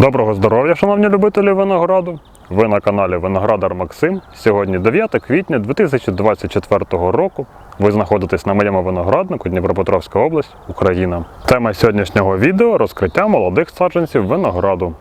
Доброго здоров'я, шановні любителі винограду! Ви на каналі Виноградар Максим. Сьогодні 9 квітня 2024 року. Ви знаходитесь на моєму винограднику Дніпропетровська область, Україна. Тема сьогоднішнього відео розкриття молодих саджанців винограду.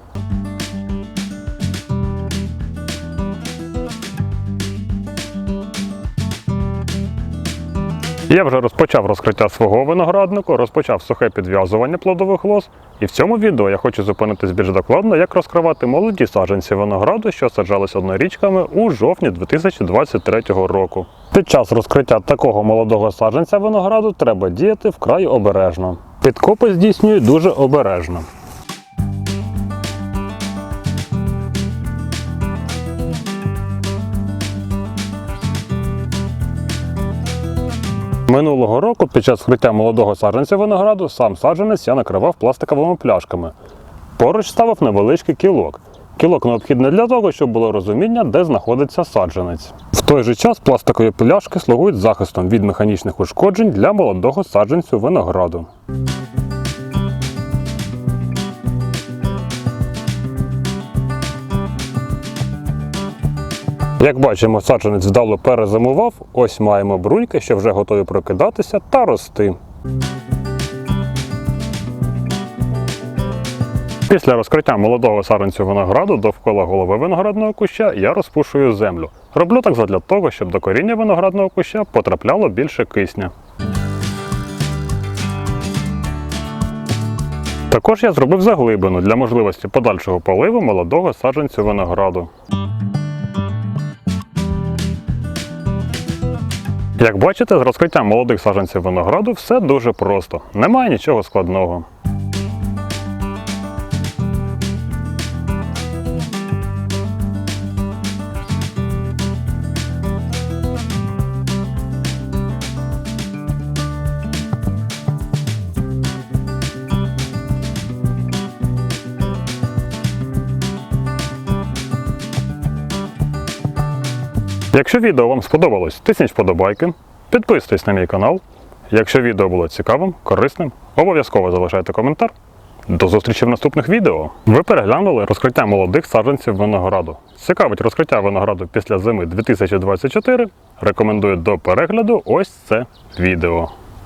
Я вже розпочав розкриття свого винограднику, розпочав сухе підв'язування плодових лоз. І в цьому відео я хочу зупинитись більш докладно, як розкривати молоді саджанці винограду, що саджались однорічками у жовтні 2023 року. Під час розкриття такого молодого саджанця винограду треба діяти вкрай обережно. Підкопи здійснюють дуже обережно. Минулого року під час вкриття молодого саджанця винограду сам саджанець я накривав пластиковими пляшками. Поруч ставив невеличкий кілок. Кілок необхідний для того, щоб було розуміння, де знаходиться саджанець. В той же час пластикові пляшки слугують захистом від механічних ушкоджень для молодого саджанцю винограду. Як бачимо, саджанець вдало перезимував. Ось маємо бруньки, що вже готові прокидатися та рости. Після розкриття молодого саджанцю винограду довкола голови виноградного куща я розпушую землю. Роблю так задля того, щоб до коріння виноградного куща потрапляло більше кисня. Також я зробив заглибину для можливості подальшого поливу молодого саджанцю винограду. Як бачите, з розкриттям молодих саджанців винограду все дуже просто. Немає нічого складного. Якщо відео вам сподобалось, тисніть вподобайки, підписуйтесь на мій канал. Якщо відео було цікавим, корисним, обов'язково залишайте коментар. До зустрічі в наступних відео. Ви переглянули розкриття молодих саджанців винограду. Цікавить розкриття винограду після зими 2024. Рекомендую до перегляду ось це відео.